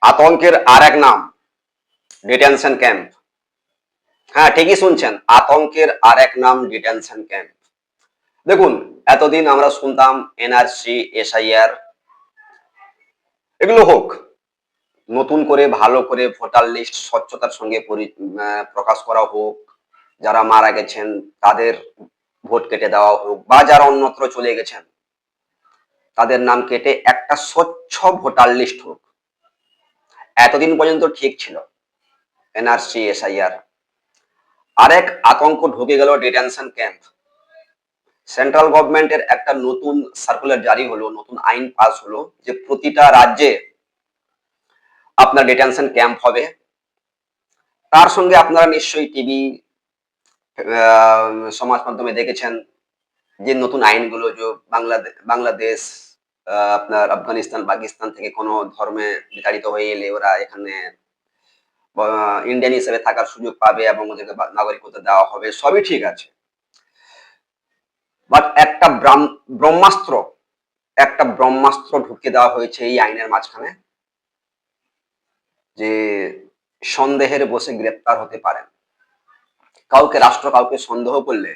আতঙ্কের আর এক নাম ডিটেনশন ক্যাম্প হ্যাঁ ঠিকই শুনছেন, আতঙ্কের আর এক নাম ডিটেনশন ক্যাম্প দেখুন, এতদিন আমরা শুনতাম এনআরসি এসআইআর এগুলো হোক, নতুন করে, ভালো করে, ভোটার লিস্ট স্বচ্ছতার সঙ্গে পরি- প্রকাশ করা হোক, যারা মারা গেছেন, তাদের ভোট কেটে দেওয়া হোক, বা যারা অন্যত্র চলে গেছেন, তাদের নাম কেটে একটা স্বচ্ছ ভোটার লিস্ট হোক। এতদিন পর্যন্ত ঠিক ছিল। NRC, SIR. আরেক আতঙ্ক ঢুকে গেল ডিটেনশন ক্যাম্প সেন্ট্রাল গভর্নমেন্টের একটা নতুন সার্কুলার জারি হলো, নতুন আইন পাস হলো যে প্রতিটা রাজ্যে আপনার ডিটেনশন ক্যাম্প হবে। তার সঙ্গে আপনারা নিশ্চয়ই টিভি সমাজ মাধ্যমে দেখেছেন যে নতুন আইনগুলো যে বাংলাদেশ বাংলাদেশ আপনার আফগানিস্তান, পাকিস্তান থেকে কোনো ধর্মে বিতাড়িত হয়ে এলে ওরা এখানে ইন্ডিয়ান হিসেবে থাকার সুযোগ পাবে এবং ওদেরকে নাগরিকত্ব দেওয়া হবে। সবই ঠিক আছে। বাট একটা ব্রহ্মাস্ত্র একটা ব্রহ্মাস্ত্র ঢুকে দেওয়া হয়েছে এই আইনের মাঝখানে, যে সন্দেহের বসে গ্রেপ্তার হতে পারেন কাউকে, রাষ্ট্র কাউকে সন্দেহ করলে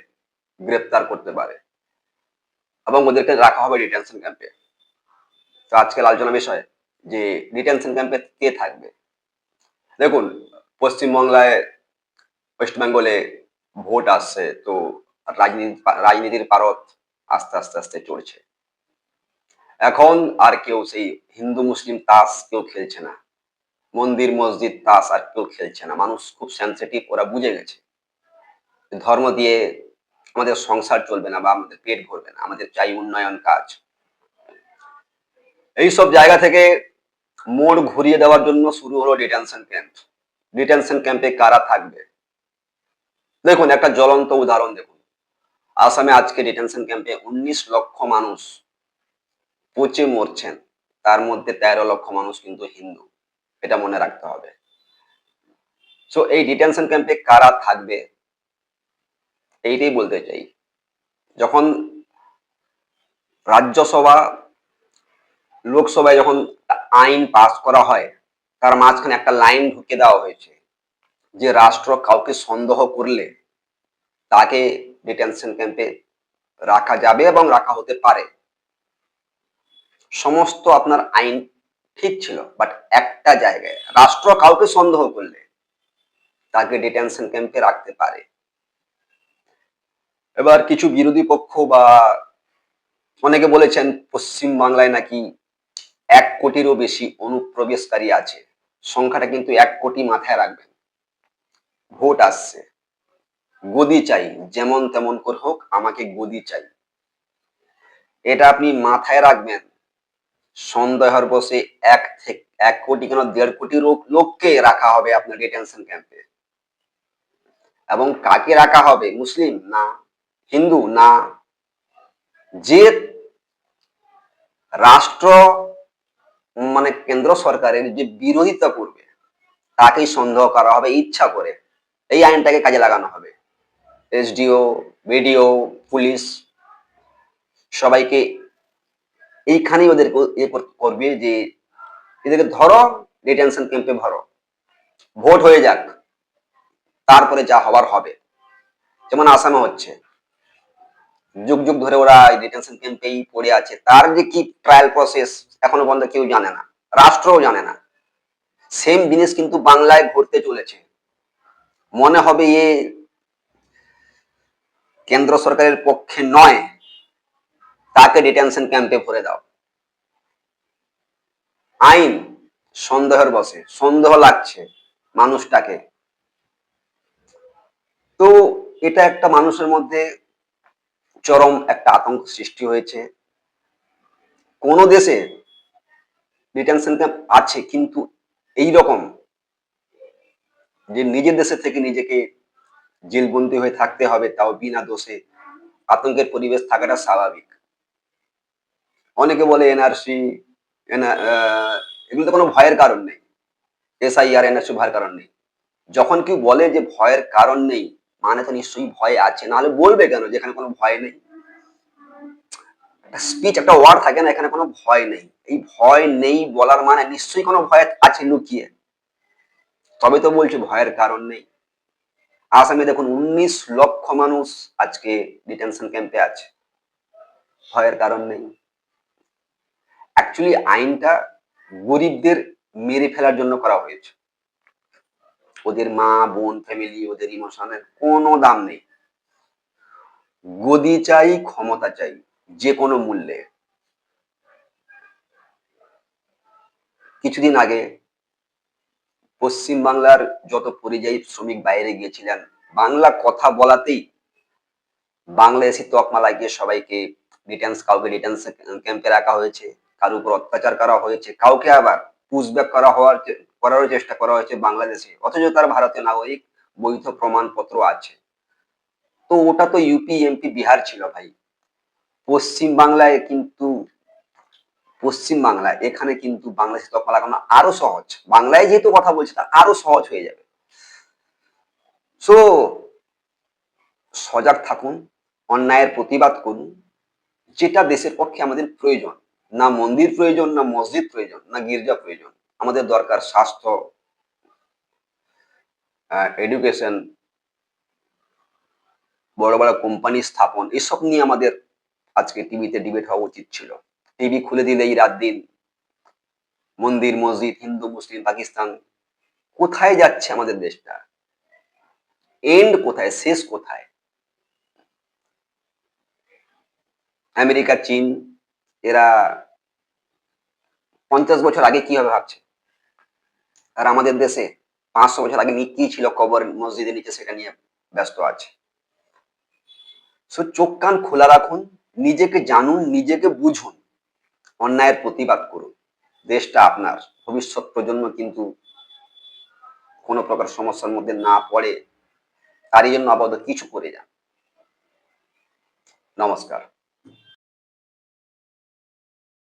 গ্রেপ্তার করতে পারে। এবং ওদেরকে রাখা হবে ডিটেনশন ক্যাম্পে তো আজকের আলোচনা বিষয় যে ডিটেনশন ক্যাম্পে কে থাকবে। দেখুন, পশ্চিমবাংলায় ওয়েস্ট বেঙ্গলে ভোট আসছে, তো রাজনীতি, রাজনীতির পারত আস্তে আস্তে আস্তে চড়ছে এখন আর কেউ সেই হিন্দু, মুসলিম তাস কেউ খেলছে না। মন্দির, মসজিদ তাস আর কেউ খেলছে না। মানুষ খুব সেন্সিটিভ ওরা বুঝে গেছে। ধর্ম দিয়ে আমাদের সংসার চলবে না বা আমাদের পেট ভরবে না, আমাদের চাই উন্নয়ন কাজ। এই সব জায়গা থেকে মোড় ঘুরিয়ে দেওয়ার জন্য শুরু হলো ডিটেনশন ক্যাম্প ডিটেনশন ক্যাম্পে কারা থাকবে? দেখুন, একটা জ্বলন্ত উদাহরণ দেখুন। আসামে আজকে ডিটেনশন ক্যাম্পে উনিশ লক্ষ মানুষ পচে মরছেন। তার মধ্যে তেরো লক্ষ মানুষ কিন্তু হিন্দু। এটা মনে রাখতে হবে। সো এই ডিটেনশন ক্যাম্পে কারা থাকবে? এইটাই বলতে চাই। যখন রাজ্যসভা লোকসভায় যখন আইন পাস করা হয়, তার মাঝখানে একটা লাইন ঢুকে দেওয়া হয়েছে যে রাষ্ট্র কাউকে সন্দেহ করলে তাকে ডিটেনশন ক্যাম্পে রাখা যাবে এবং রাখা হতে পারে। সমস্ত আপনার আইন ঠিক ছিল বাট একটা জায়গায় রাষ্ট্র কাউকে সন্দেহ করলে তাকে ডিটেনশন ক্যাম্পে রাখতে পারে। এবার কিছু বিরোধী পক্ষ বা অনেকে বলেছেন পশ্চিম বাংলায় নাকি এক কোটিরও বেশি অনুপ্রবেশকারী আছে। সংখ্যাটা কিন্তু এক কোটি মাথায় রাখবেন। ভোট আসছে। গদি চাই, যেমন তেমন করে হোক, আমাকে গদি চাই। এটা আপনি মাথায় রাখবেন। সন্দেহের বসে এক থেকে, এক কোটি কেন দেড় কোটি লোককে রাখা হবে আপনার ডিটেনশন ক্যাম্পে এবং কাকে রাখা হবে? মুসলিম? না। হিন্দু? না। যে রাষ্ট্র মানে কেন্দ্র সরকারের যে বিরোধিতা করবে, তাকেই সন্দেহ করা হবে, ইচ্ছা করে এই আইনটাকে কাজে লাগানো হবে। এসডিও, বিডিও, পুলিশ সবাইকে এইখানেই ওদেরকে ইয়ে করবে যে এদেরকে ধরো ডিটেনশন ক্যাম্পে ভরো। ভোট হয়ে যাক, তারপরে যা হবার হবে। যেমন আসামে হচ্ছে। যুগ যুগ ধরে ওরা ডিটেনশন ক্যাম্পেই পড়ে আছে। তার যে কি ট্রায়াল প্রসেস এখনও পর্যন্ত কেউ জানে না, রাষ্ট্রও জানে না। সেম জিনিস কিন্তু বাংলায় ঘটতে চলেছে। মনে হবে এ কেন্দ্র সরকারের পক্ষে নয়, তাকে ডিটেনশন ক্যাম্পে ভরে দাও। আইন সন্দেহের বসে, সন্দেহ লাগছে মানুষটাকে। তো এটা একটা মানুষের মধ্যে চরম একটা আতঙ্ক সৃষ্টি হয়েছে। কোন দেশে ডিটেনশন ক্যাম্প আছে, কিন্তু এই রকম যে নিজের দেশে থেকে নিজেকে জেলবন্দি হয়ে থাকতে হবে তাও বিনা দোষে আতঙ্কের পরিবেশ থাকাটা স্বাভাবিক। অনেকে বলে এনআরসি এগুলোতে কোনো ভয়ের কারণ নেই। এসআইআর এনআরসি ভয়ের কারণ নেই। যখন কেউ বলে যে ভয়ের কারণ নেই মানে তো নিশ্চয়ই ভয় আছে, নাহলে বলবে কেন? যেখানে কোনো ভয় নেই। একটা স্পিচ একটা ওয়ার্ড থাকে না, এখানে কোনো ভয় নেই। এই ভয় নেই বলার মানে নিশ্চয়ই কোনো ভয় আছে লুকিয়ে। তবে তো বলছি, ভয়ের কারণ নেই। আসামে দেখুন, উনিশ লক্ষ মানুষ আজকে ডিটেনশন ক্যাম্পে আছে। ভয়ের কারণ নেই। অ্যাকচুয়ালি আইনটা গরিবদের মেরে ফেলার জন্য করা হয়েছে। ওদের মা, বোন ফ্যামিলি ওদের ইমোশনের কোনো দাম নেই। গদি চাই, ক্ষমতা চাই। যে কোনো মূল্যে। কিছুদিন আগে পশ্চিম বাংলার যত পরিযায়ী শ্রমিক বাইরে গিয়েছিলেন, বাংলা কথা বলাতেই বাংলাদেশি তকমা লাগিয়ে সবাইকে ডিটেন্স কাউকে ডিটেন্স ক্যাম্পে রাখা হয়েছে কার উপর অত্যাচার করা হয়েছে, কাউকে আবার পুষব্যাক করা হওয়ার করারও চেষ্টা করা হয়েছে বাংলাদেশে, অথচ তার ভারতীয় নাগরিক বৈধ প্রমাণপত্র আছে। তো ওটা তো ইউপি এমপি বিহার ছিল ভাই। পশ্চিম বাংলায় কিন্তু, পশ্চিম বাংলায়, এখানে কিন্তু বাংলাদেশি তকমা লাগানো আরও সহজ। বাংলায় যেহেতু কথা বলছে তা আরও সহজ হয়ে যাবে। সো সজাগ থাকুন, অন্যায়ের প্রতিবাদ করুন, যেটা দেশের পক্ষে আমাদের প্রয়োজন। না মন্দির প্রয়োজন, না মসজিদ প্রয়োজন, না গির্জা প্রয়োজন। আমাদের দরকার স্বাস্থ্য এডুকেশন বড় বড় কোম্পানি স্থাপন, এসব নিয়ে আমাদের আজকে টিভিতে ডিবেট হওয়া উচিত ছিল। টিভি খুলে দিলেই রাত দিন মন্দির, মসজিদ, হিন্দু, মুসলিম, পাকিস্তান কোথায় যাচ্ছে আমাদের দেশটা? এন্ড কোথায়, শেষ কোথায়? আমেরিকা, চীন, এরা পঞ্চাশ বছর আগে কীভাবে ভাবছে? আর আমাদের দেশে পাঁচশো বছর আগে কি ছিল কবর, মসজিদের নিচে সেটা নিয়ে ব্যস্ত আছে। সো চোখ কান খোলা রাখুন। নিজেকে জানুন, নিজেকে বুঝুন। অন্যায়ের প্রতিবাদ করুন। দেশটা আপনার, ভবিষ্যৎ প্রজন্ম কিন্তু কোনো প্রকার সমস্যার মধ্যে না পড়ে, তারই জন্য আপাতত কিছু করে যান। নমস্কার।